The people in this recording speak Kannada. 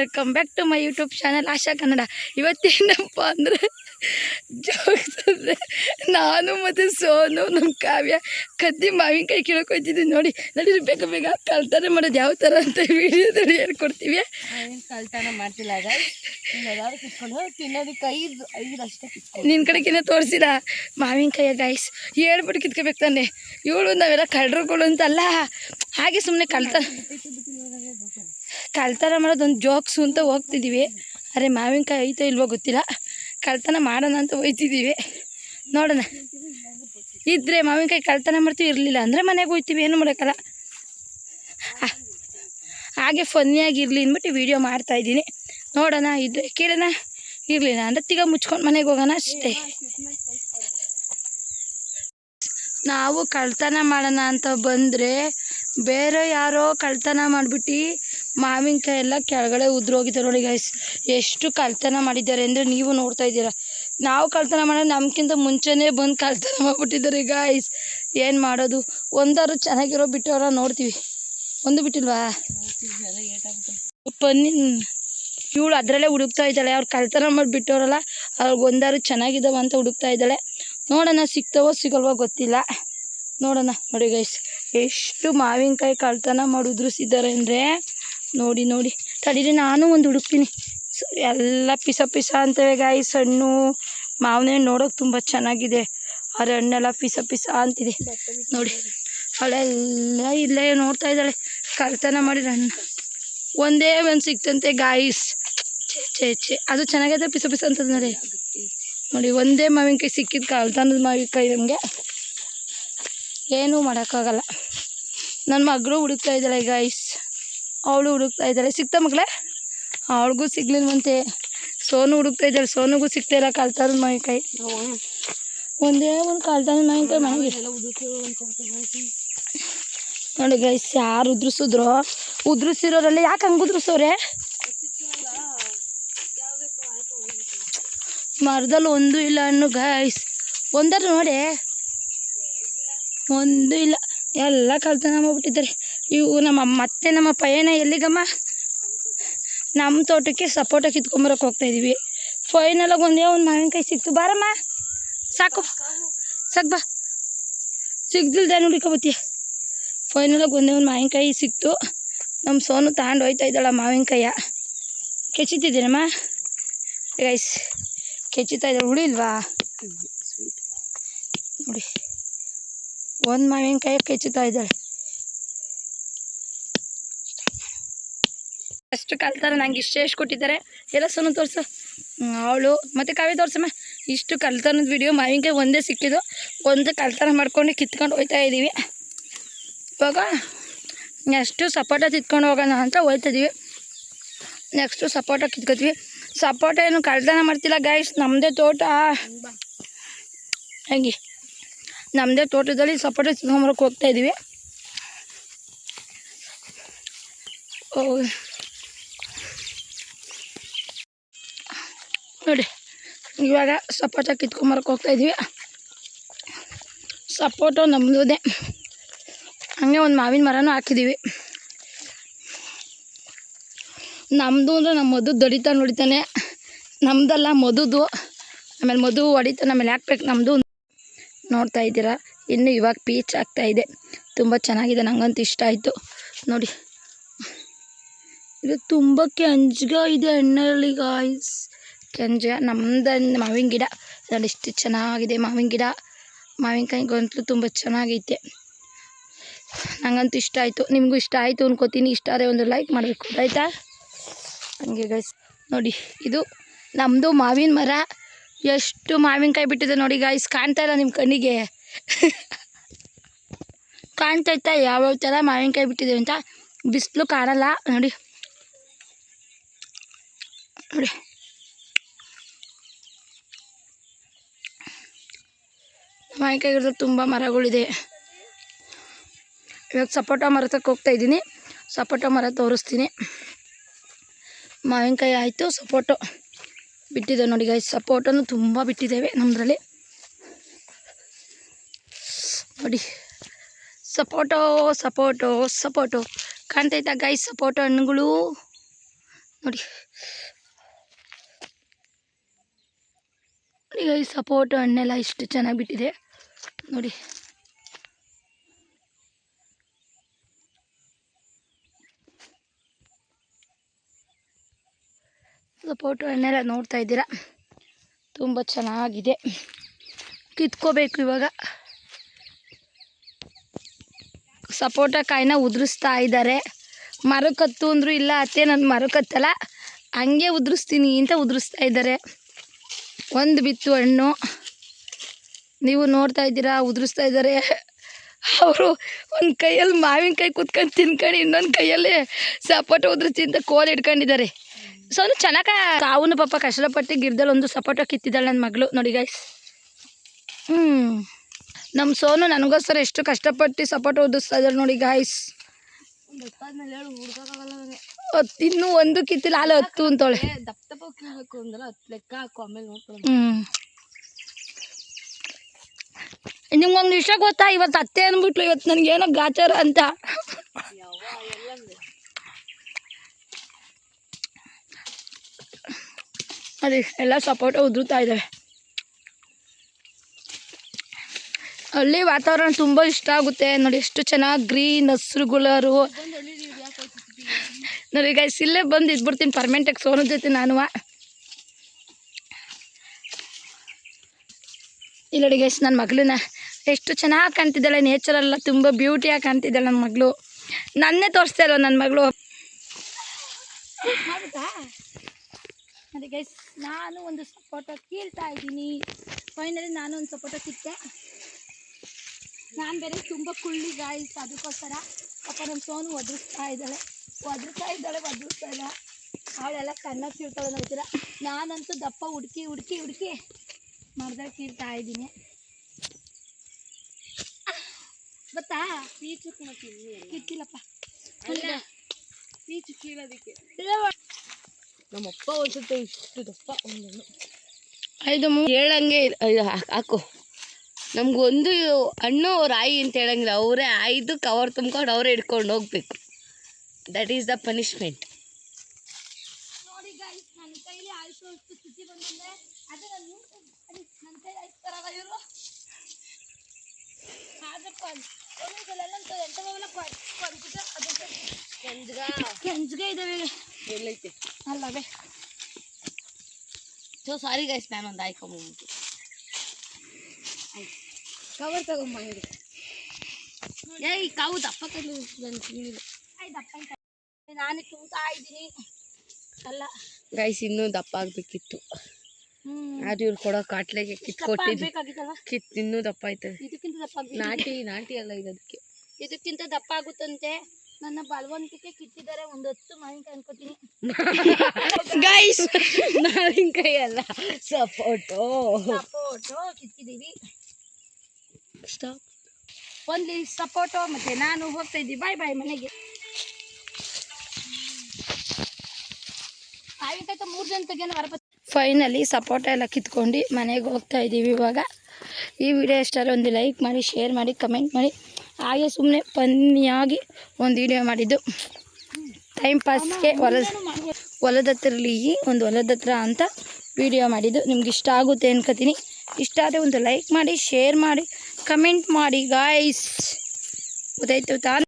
Welcome back to my YouTube channel Asha Kannada ಇವತ್ತೇನಪ್ಪ ಅಂದರೆ ಜೋಕ್ಸ್ ಅಂದರೆ ನಾನು ಮತ್ತು ಸೋನು ನಮ್ಮ ಕಾವ್ಯ ಕದ್ದಿ ಮಾವಿನಕಾಯಿ ಕೀಳಕ್ಕೆ ಹೋಗ್ತಿದ್ವಿ ನೋಡಿ. ನೋಡಿ ಬೇಗ ಬೇಗ ಕಲ್ತಾನೆ ಮಾಡೋದು ಯಾವ ಥರ ಅಂತ ವೀಡಿಯೋದಲ್ಲಿ ಹೇಳ್ಕೊಡ್ತೀವಿ. ಕಲ್ತಾನ ಮಾಡ್ತಿಲ್ಲ ತಿನ್ನೋದಕ್ಕೆ ಐದು ಐದು ಅಷ್ಟೇ ನಿನ್ನ ಕಡೆಗಿನ್ನ ತೋರಿಸಿದ ಮಾವಿನಕಾಯಿ ಗಾಯ್ಸ್ ಹೇಳ್ಬಿಟ್ಟು ಕಿತ್ಕೋಬೇಕು ತಾನೆ. ಇವಳು ನಾವೆಲ್ಲ ಕಳ್ಳರುಗಳು ಅಂತಲ್ಲ. ಹಾಗೆ ಸುಮ್ಮನೆ ಕಳ್ತನ ಕಳ್ತನ ಮಾಡೋದೊಂದು ಜೋಕ್ಸು ಅಂತ ಹೋಗ್ತಿದ್ದೀವಿ ಅರೆ ಮಾವಿನಕಾಯಿ ಐತೋ ಇಲ್ವೋ ಗೊತ್ತಿಲ್ಲ. ಕಳ್ತನ ಮಾಡೋಣ ಅಂತ ಹೋಯ್ತಿದ್ದೀವಿ ನೋಡೋಣ. ಇದ್ರೆ ಮಾವಿನಕಾಯಿ ಕಳ್ತನ ಮಾಡ್ತೀವಿ, ಇರಲಿಲ್ಲ ಅಂದರೆ ಮನೆಗೆ ಹೋಯ್ತೀವಿ, ಏನು ಮಾಡೋಕ್ಕಲ್ಲ. ಹಾಗೆ ಫನ್ನಿಯಾಗಿರಲಿ ಅಂದ್ಬಿಟ್ಟು ವಿಡಿಯೋ ಮಾಡ್ತಾಯಿದ್ದೀನಿ ನೋಡೋಣ, ಇದ್ರೆ ಕೇಳೋಣ. ಇರಲಿಲ್ಲ ಅಂದರೆ ತಿಗ ಮುಚ್ಕೊಂಡು ಮನೆಗೆ ಹೋಗೋಣ ಅಷ್ಟೇ. ನಾವು ಕಳ್ತನ ಮಾಡೋಣ ಅಂತ ಬಂದರೆ ಬೇರೆ ಯಾರೋ ಕಳ್ತನ ಮಾಡಿಬಿಟ್ಟು ಮಾವಿನಕಾಯಿ ಎಲ್ಲ ಕೆಳಗಡೆ ಉದುರೋಗಿದೆ ನೋಡಿ ಗಾಯ್ಸ್ ಎಷ್ಟು ಕಳ್ಳತನ ಮಾಡಿದ್ದಾರೆ ಅಂದರೆ ನೀವು ನೋಡ್ತಾ ಇದ್ದೀರಾ. ನಾವು ಕಳ್ಳತನ ಮಾಡೋದು ನಮ್ಗಿಂತ ಮುಂಚೆನೇ ಬಂದು ಕಳ್ತನ ಮಾಡಿಬಿಟ್ಟಿದ್ದಾರೆ ಗಾಯ್ಸ್ ಏನು ಮಾಡೋದು? ಒಂದಾರು ಚೆನ್ನಾಗಿರೋ ಬಿಟ್ಟವರ ನೋಡ್ತೀವಿ. ಒಂದು ಬಿಟ್ಟಿಲ್ವಾ? ಪನ್ನಿ ಇವಳು ಅದರಲ್ಲೇ ಹುಡುಕ್ತಾ ಇದ್ದಾಳೆ. ಅವ್ರು ಕಳ್ತನ ಮಾಡಿಬಿಟ್ಟವ್ರಲ್ಲ ಅವ್ರಿಗೆ ಒಂದಾರು ಚೆನ್ನಾಗಿದ್ದಾವ ಅಂತ ಹುಡುಕ್ತಾ ಇದ್ದಾಳೆ. ನೋಡೋಣ ಸಿಗ್ತಾವೋ ಸಿಗಲ್ವೋ ಗೊತ್ತಿಲ್ಲ. ನೋಡೋಣ ನೋಡಿ ಗೈಸ್ ಎಷ್ಟು ಮಾವಿನಕಾಯಿ ಕಳ್ತನ ಮಾಡಿ ಉದುರಿಸಿದ್ದಾರೆ ಅಂದರೆ ನೋಡಿ ನೋಡಿ. ತಡೀರಿ, ನಾನು ಒಂದು ಹುಡುಕ್ತೀನಿ. ಎಲ್ಲ ಪಿಸ ಪಿಸ ಅಂತವೆ ಗಾಯ್ಸ್ ಹಣ್ಣು, ಮಾವಿನ ಹಣ್ಣು ನೋಡೋಕೆ ತುಂಬ ಚೆನ್ನಾಗಿದೆ. ಅವ್ರ ಹಣ್ಣೆಲ್ಲ ಪಿಸ ಪಿಸ ಅಂತಿದೆ. ನೋಡಿ, ಅವಳೆಲ್ಲ ಇಲ್ಲೇ ನೋಡ್ತಾ ಇದ್ದಾಳೆ. ಕಳ್ತನ ಹಣ್ಣು. ಒಂದೇ ಒಂದು ಸಿಕ್ತಂತೆ ಗಾಯ್ಸ್ ಛೇ ಛೇ ಛೇ. ಅದು ಚೆನ್ನಾಗೈತೆ ಪಿಸ ಪಿಸ ಅಂತದ ನೋಡಿ. ನೋಡಿ, ಒಂದೇ ಮಾವಿನಕಾಯಿ ಸಿಕ್ಕಿದ್ದು ಕಳ್ತನದ ಮಾವಿನಕಾಯಿ ನಮಗೆ. ಏನೂ ಮಾಡೋಕ್ಕಾಗಲ್ಲ. ನನ್ನ ಮಗಳು ಹುಡುಕ್ತಾ ಇದ್ದಾಳೆ ಗಾಯ್ಸ್ ಅವಳು ಹುಡುಕ್ತಾ ಇದ್ದಾಳೆ ಸಿಕ್ತಾ ಮಗಳೇ? ಅವಳಿಗೂ ಸಿಗ್ಲಿಲ್ವಂತೆ ಸೋನು ಹುಡುಕ್ತಾ ಇದ್ದಾಳೆ. ಸೋನುಗೂ ಸಿಗ್ತಾ ಇಲ್ಲ. ಕಳ್ತನದ ಮಾವಿನಕಾಯಿ. ಒಂದೇ ಒಂದು ಕಾಲ್ತಾನ ಮಾವಿನಕಾಯಿ ಮನೆಗೆ. ನೋಡಿ ಗೈಸ್ ಯಾರು ಉದ್ರಿಸಿದ್ರು? ಉದ್ರಿಸಿರೋರಲ್ಲ ಯಾಕೆ ಹಂಗೆ ಉದ್ರಿಸೋರೆ? ಮರದಲ್ಲಿ ಒಂದು ಇಲ್ಲ ಹಣ್ಣು ಗೈಸ್ ಒಂದಾರು ನೋಡಿ. ಒಂದು ಇಲ್ಲ. ಎಲ್ಲ ಕಳ್ತನ ಮಾಡ್ಬಿಟ್ಟಿದ್ದಾರೆ. ಇವು ನಮ್ಮ ಮತ್ತೆ ನಮ್ಮ ಪಯಣ ಎಲ್ಲಿಗಮ್ಮ? ನಮ್ಮ ತೋಟಕ್ಕೆ ಸಪೋಟ ಕಿತ್ಕೊಂಬರಕ್ಕೆ ಹೋಗ್ತಾ ಇದೀವಿ. ಫೈನಲಾಗಿ ಒಂದೇ ಒಂದು ಮಾವಿನಕಾಯಿ ಸಿಕ್ತು. ಬಾರಮ್ಮ. ಸಾಕು. ಸಾಕು ಬಾ. ಸಿಗ್ದಿಲ್ದೆ ನೋಡಿಕೊಬತ್ತೀಯ ಫೈನಲಾಗಿ ಒಂದೇ ಒಂದು ಮಾವಿನಕಾಯಿ ಸಿಕ್ತು. ನಮ್ಮ ಸೋನು ತಗೊಂಡು ಹೋಯ್ತಾ ಇದ್ದಾಳ ಮಾವಿನಕಾಯ? ಕೆಚ್ಚಿತಿದ್ದೀನಮ್ಮ? ಗೈಸ್ ಕೆಚ್ಚುತ್ತಾ ಇದ್ದಾಳೆ. ಹುಳಿ ಇಲ್ವಾ? ನೋಡಿ. ಒಂದು ಮಾವಿನಕಾಯಿ ಕೆಚ್ಚುತ್ತಾ ಇದ್ದಾಳೆ. ಅಷ್ಟು ಕಲ್ತಾರೆ ನಂಗೆ ಇಷ್ಟೇ ಎಷ್ಟು ಕೊಟ್ಟಿದ್ದಾರೆ, ಎಲ್ಲ ಸೋನು ತೋರಿಸು. ಅವಳು ಮತ್ತು ಕಾವ್ಯ ತೋರಿಸಮ್ಮ. ಇಷ್ಟು ಕಲ್ತನದ ವಿಡಿಯೋ ಮಾವಿನಕಾಯಿ ಒಂದೇ ಸಿಕ್ಕಿದ್ದು. ಒಂದು ಕಲ್ತನ ಮಾಡ್ಕೊಂಡು ಕಿತ್ಕೊಂಡು ಹೋಯ್ತಾ ಇದ್ದೀವಿ ಇವಾಗ ನೆಕ್ಸ್ಟು ಸಪೋಟ ತಿತ್ಕೊಂಡು ಹೋಗೋಣ ಅಂತ ಹೋಗ್ತಿದ್ದೀವಿ ನೆಕ್ಸ್ಟು ಸಪೋಟ ಕಿತ್ಕೋತೀವಿ. ಸಪೋಟ ಏನು ಕಳ್ತನ ಮಾಡ್ತಿಲ್ಲ ಗಾಯ್ಸ್ ನಮ್ಮದೇ ತೋಟ. ಹಂಗೆ. ನಮ್ಮದೇ ತೋಟದಲ್ಲಿ ಸಪೋಟ ಹೋಗ್ತಾ ಇದ್ದೀವಿ ಓ ನೋಡಿ. ಇವಾಗ ಸಪೋಟ ಕಿತ್ಕೊಂಬರಕ್ಕೆ ಹೋಗ್ತಾ ಇದ್ವಿ. ಸಪೋಟೋ ನಮ್ಮದೇ ಹಂಗೆ ಒಂದು ಮಾವಿನ ಮರನೂ ಹಾಕಿದ್ದೀವಿ ನಮ್ಮದು ಅಂದರೆ ನಮ್ಮ ಮದು ದಡಿತಾನೆ ಹೊಡಿತಾನೆ ನಮ್ಮದಲ್ಲ ಮದುದು. ಆಮೇಲೆ ಮಧು ಹೊಡಿತಾನೆ ಆಮೇಲೆ ಹಾಕ್ಬೇಕು ನಮ್ಮದು ನೋಡ್ತಾ ಇದ್ದೀರಾ? ಇನ್ನು ಇವಾಗ ಪೀಚ್ ಆಗ್ತಾ ಇದೆ. ತುಂಬ ಚೆನ್ನಾಗಿದೆ. ನನಗಂತೂ ಇಷ್ಟ ಆಯಿತು. ನೋಡಿ. ಇದು ತುಂಬಕ್ಕೆ ಕೆಂಜ್ಗ ಇದೆ ಹಣ್ಣಲ್ಲಿ ಗಾಯ್ಸ್ ಕೆಂಜ ನಮ್ದು ಮಾವಿನ ಗಿಡ. ನೋಡಿ ಇಷ್ಟು ಚೆನ್ನಾಗಿದೆ ಮಾವಿನ ಗಿಡ. ಮಾವಿನಕಾಯಿ ಗಂಟ್ಲು ತುಂಬ ಚೆನ್ನಾಗೈತೆ. ನನಗಂತೂ ಇಷ್ಟ ಆಯಿತು. ನಿಮಗೂ ಇಷ್ಟ ಆಯಿತು ಅನ್ಕೋತೀನಿ. ಇಷ್ಟ ಆದರೆ ಒಂದು ಲೈಕ್ ಮಾಡಬೇಕು. ಆಯಿತಾ? ಹಂಗೆ ಗೈಸ್ ನೋಡಿ, ಇದು ನಮ್ಮದು ಮಾವಿನ ಮರ. ಎಷ್ಟು ಮಾವಿನಕಾಯಿ ಬಿಟ್ಟಿದೆ ನೋಡಿ ಗಾಯ್ಸ್ ಕಾಣ್ತಾ ಇಲ್ಲ ನಿಮ್ಮ ಕಣ್ಣಿಗೆ. ಕಾಣ್ತೈತಾ ಯಾವ್ಯಾವ ಥರ ಮಾವಿನಕಾಯಿ ಬಿಟ್ಟಿದೆ ಅಂತ ಬಿಸಿಲು ಕಾಣಲ್ಲ. ನೋಡಿ. ನೋಡಿ. ಮಾವಿನಕಾಯಿ ಗಿಡದಲ್ಲಿ ತುಂಬ ಮರಗಳಿದೆ. ಇವಾಗ ಸಪೋಟ ಮರ ಹೋಗ್ತಾ ಇದ್ದೀನಿ. ಸಪೋಟ ಮರ ತೋರಿಸ್ತೀನಿ. ಮಾವಿನಕಾಯಿ ಆಯಿತು, ಸಪೋಟೊ ಬಿಟ್ಟಿದೆ ನೋಡಿ ಗಾಯ್ಸ್ ಸಪೋಟನು ತುಂಬ ಬಿಟ್ಟಿದ್ದೇವೆ ನಮ್ಮದ್ರಲ್ಲಿ ನೋಡಿ. Sapota sapota sapota. ಕಾಣ್ತೈತಾ guys sapota ಹಣ್ಣುಗಳು? ನೋಡಿ. ನೋಡಿ ಈ ಸಪೋಟೊ ಹಣ್ಣೆಲ್ಲ ಇಷ್ಟು ಚೆನ್ನಾಗಿ ಬಿಟ್ಟಿದೆ. ನೋಡಿ. ಸಪೋಟು ಹಣ್ಣೆಲ್ಲ ನೋಡ್ತಾ ಇದ್ದೀರಾ? ತುಂಬ ಚೆನ್ನಾಗಿದೆ. ಕಿತ್ಕೋಬೇಕು ಇವಾಗ. ಸಪೋಟ ಕಾಯಿನ ಉದುರಿಸ್ತಾ ಇದ್ದಾರೆ. ಮರಕತ್ತು ಅಂದ್ರು ಇಲ್ಲ, ಅತ್ತೆ ನನ್ನ ಮರಕತ್ತಲ್ಲ. ಹಂಗೆ ಉದುರಿಸ್ತೀನಿ ಅಂತ ಉದುರಿಸ್ತಾ ಇದ್ದಾರೆ. ಒಂದು ಬಿತ್ತು ಹಣ್ಣು. ನೀವು ನೋಡ್ತಾ ಇದ್ದೀರಾ ಉದುರಿಸ್ತಾ ಇದ್ದಾರೆ. ಅವರು ಒಂದು ಕೈಯಲ್ಲಿ ಮಾವಿನಕಾಯಿ ಕುತ್ಕೊಂಡು ತಿನ್ಕೊಂಡು ಇನ್ನೊಂದು ಕೈಯಲ್ಲಿ ಸಪೋಟ ಉದುರಿಸಿ ಅಂತ ಕೋಲ್ ಇಟ್ಕೊಂಡಿದ್ದಾರೆ. ಸೋನು ಚೆನ್ನಾಗ ಅವನು ಪಾಪ ಕಷ್ಟಪಟ್ಟು ಗಿಡದಲ್ಲಿ ಒಂದು ಸಪೋಟ ಕಿತ್ತಿದ್ದಾಳೆ ನನ್ನ ಮಗಳು. ನೋಡಿ ಗೈಸ್ ಹ್ಞೂ ನಮ್ಮ ಸೋನು ನನಗೋಸ್ಕರ ಎಷ್ಟು ಕಷ್ಟಪಟ್ಟು ಸಪೋಟ ಉದುರಿಸ್ತಾ ಇದ್ದಾಳೆ ನೋಡಿ ಗಾಯ್ಸ್ ಇನ್ನೂ ಒಂದು ಕಿತ್ತಿಲ್ಲ ಹಾಲು ಹತ್ತು ಅಂತವಳೆ ಏ, ದಪ್ಪ ದಪ್ಪ ಕೀಳ್ಬೇಕು ಅಂದ್ರೆ ಹತ್ತು ಲೆಕ್ಕ ಹಾಕು ಆಮೇಲೆ ನೋಡ್ಕೊಳ್ಳೋಣ ಹ್ಞೂ ನಿಮ್ಗೊಂದು ವಿಷಯ ಗೊತ್ತಾ? ಇವತ್ತು ಅತ್ತೆ ಅಂದ್ಬಿಟ್ಲು, ಇವತ್ತು ನನಗೇನೋ ಗಾಚಾರ ಅಂತ. ಅದೇ ಎಲ್ಲ ಸಪೋರ್ಟ್ ಉದುರುತ್ತಾ ಇದ್ದಾವೆ ಅಲ್ಲಿ ವಾತಾವರಣ ತುಂಬ ಇಷ್ಟ ಆಗುತ್ತೆ. ನೋಡಿ, ಎಷ್ಟು ಚೆನ್ನಾಗಿ ಗ್ರೀನ್ ಹಸ್ರುಗುಳರು ನೋಡಿ ಗೈಸ್ ಇಲ್ಲೇ ಬಂದು ಇದ್ಬಿಡ್ತೀನಿ ಪರ್ಮೆಂಟಾಗಿ ಸೋನ ಜೊತೆ ನಾನು. ಇಲ್ಲ ಗೈಸ್ ನನ್ನ ಮಗಳನ್ನ ಎಷ್ಟು ಚೆನ್ನಾಗಿ ಕಾಣ್ತಿದ್ದಾಳೆ ನೇಚರೆಲ್ಲ ತುಂಬ ಬ್ಯೂಟಿಯಾಗಿ ಕಾಣ್ತಿದ್ದಾಳೆ ನನ್ನ ಮಗಳು. ನನ್ನೇ ತೋರಿಸ್ತಾ ಇಲ್ಲ ನನ್ನ ಮಗಳು? ನೋಡಿ ಗೈಸ್ ನಾನು ಒಂದು ಫೋಟೋ ಕೀಳ್ತಾ ಇದ್ದೀನಿ. ಫೈನಲಿ ನಾನು ಒಂದು ಫೋಟೋ ಕಿತ್ತೆ ನಾನು ಬೇರೆ ತುಂಬ ಕುಳ್ಳಿ ಗಾಯ್ಸ್ ಅದಕ್ಕೋಸ್ಕರ ಅಪ್ಪ ನಮ್ಮ ಸೋನು ಒದರಿಸ್ತಾ ಇದ್ದಾಳೆ. ಒದರ್ತಾ ಇದ್ದಾಳೆ, ಒದರಿಸ್ತಾ ಇಲ್ಲ ಅವಳೆಲ್ಲ ಕಣ್ಣಾಗಿ ಕೀಳ್ತಾಳೆ ನೋಡ್ತೀರ ನಾನಂತೂ ದಪ್ಪ ಹುಡುಕಿ ಹುಡುಕಿ ಹುಡುಕಿ ಮರದಾಗ ಕೀಳ್ತಾ ಇದ್ದೀನಿ. ಗೊತ್ತಾ? ಪೀಚು ತಿನ್ನಿ ಕಿತ್ತಿಲ್ಲಪ್ಪ ಅಲ್ಲ. ಪೀಚು ಕೀಳೋದಕ್ಕೆ. ನಮ್ಮಪ್ಪ ಒಂದ್ಸತಿ ಇಷ್ಟು ದಪ್ಪ ಒಂದನ್ನು. ಐದು ಮೂ ಹೇಳಂಗೆ ಹಾಕೋ ಹಾಕ್- ನಮ್ಗೊಂದು ಹಣ್ಣು ರಾಯಿ ಅಂತ ಹೇಳಂಗಿಲ್ಲ. ಅವರೇ ಆಯ್ದು ಕವರ್ ತುಂಬ್ಕೊಂಡು ಅವರೇ ಹಿಡ್ಕೊಂಡು ಹೋಗ್ಬೇಕು. ದಟ್ ಈಸ್ ದ ಪನಿಷ್ಮೆಂಟ್ ನೋಡಿ ನನ್ನ ಕೈಲಿ ಆಯ್ತು ಅಷ್ಟು ಸ್ಥಿತಿ ಬಂದಂದ್ರೆ ಅದೇ ನನ್ನ ಅಲ್ಲವೇ ಸೊ ಸಾರಿ ಗೈಸ್ ನಾನು ಒಂದು ಆಯ್ಕೊಂಬಂದ್ಬಿಟ್ಟು ಕವರ್ ತಗೊಂಬ ಹೇಳಿ. ಏಯ್ ಕಾವು ದಪ್ಪ ಕಲ್ಲು ನಾನು ತಿನ್ನಿಲ್ಲ. ಆಯ್ತಪ್ಪ ನಾನೇ ತೂತಾ ಇದ್ದೀನಿ. ಅಲ್ಲ. ಗೈಸ್ ಇನ್ನೂ ದಪ್ಪ ಆಗ್ಬೇಕಿತ್ತು. ಅದು ಇವ್ರು ಕೊಡೋ ಕಾಟ್ಲೆಗೆ ಕಿತ್ ಕೊಟ್ಟಿದ್ದು. ಕಿತ್ ಇನ್ನೂ ದಪ್ಪ ಆಯ್ತದೆ. ಇದಕ್ಕಿಂತ ದಪ್ಪ ನಾಟಿ ನಾಟಿ ಅಲ್ಲ ಇದಕ್ಕೆ ಇದಕ್ಕಿಂತ ದಪ್ಪ ಆಗುತ್ತಂತೆ. ನನ್ನ ಬಲವಂತಿಕೆ ಕಿತ್ತಿದ್ದಾರೆ ಒಂದು ಹತ್ತು ಮಾವಿನಕಾಯಿ ಅನ್ಕೋತೀನಿ. ಗೈಸ್ ಮಾವಿನಕಾಯಿ ಅಲ್ಲ. ಸಪೋಟೋ ಸಪೋಟೋ ಕಿತ್ತಿದ್ದೀವಿ. ಸ್ಟಾಪ್ ಒಂದು ಸಪೋಟೋ ಮತ್ತೆ ನಾನು ಹೋಗ್ತಾ ಇದ್ದೀವಿ ಬಾಯ್ ಬಾಯ್ ಮನೆಗೆ. ಮಾವಿನಕಾಯಿ ಮೂರು ಜನ ಬರಪ ಫೈನಲಿ ಸಪೋಟ ಎಲ್ಲ ಕಿತ್ಕೊಂಡು ಮನೆಗೆ ಹೋಗ್ತಾ ಇದ್ದೀವಿ ಇವಾಗ. ಈ ವಿಡಿಯೋ ಇಷ್ಟಾದ್ರೆ ಒಂದು ಲೈಕ್ ಮಾಡಿ ಶೇರ್ ಮಾಡಿ ಕಮೆಂಟ್ ಮಾಡಿ. ಹಾಗೆ ಸುಮ್ಮನೆ ಪನ್ನಿಯಾಗಿ ಒಂದು ವಿಡಿಯೋ ಮಾಡಿದ್ದು. ಟೈಮ್ ಪಾಸ್ಗೆ ಹೊಲದ ಹೊಲದ ಹತ್ರಲಿ ಒಂದು ಹೊಲದ ಹತ್ರ ಅಂತ ವಿಡಿಯೋ ಮಾಡಿದ್ದು. ನಿಮ್ಗೆ ಇಷ್ಟ ಆಗುತ್ತೆ ಅನ್ಕೋತೀನಿ. ಇಷ್ಟ ಆದರೆ ಒಂದು ಲೈಕ್ ಮಾಡಿ ಶೇರ್ ಮಾಡಿ ಕಮೆಂಟ್ ಮಾಡಿ ಗಾಯ್ಸ್ ಗೊತ್ತಾಯ್ತು ತಾನು?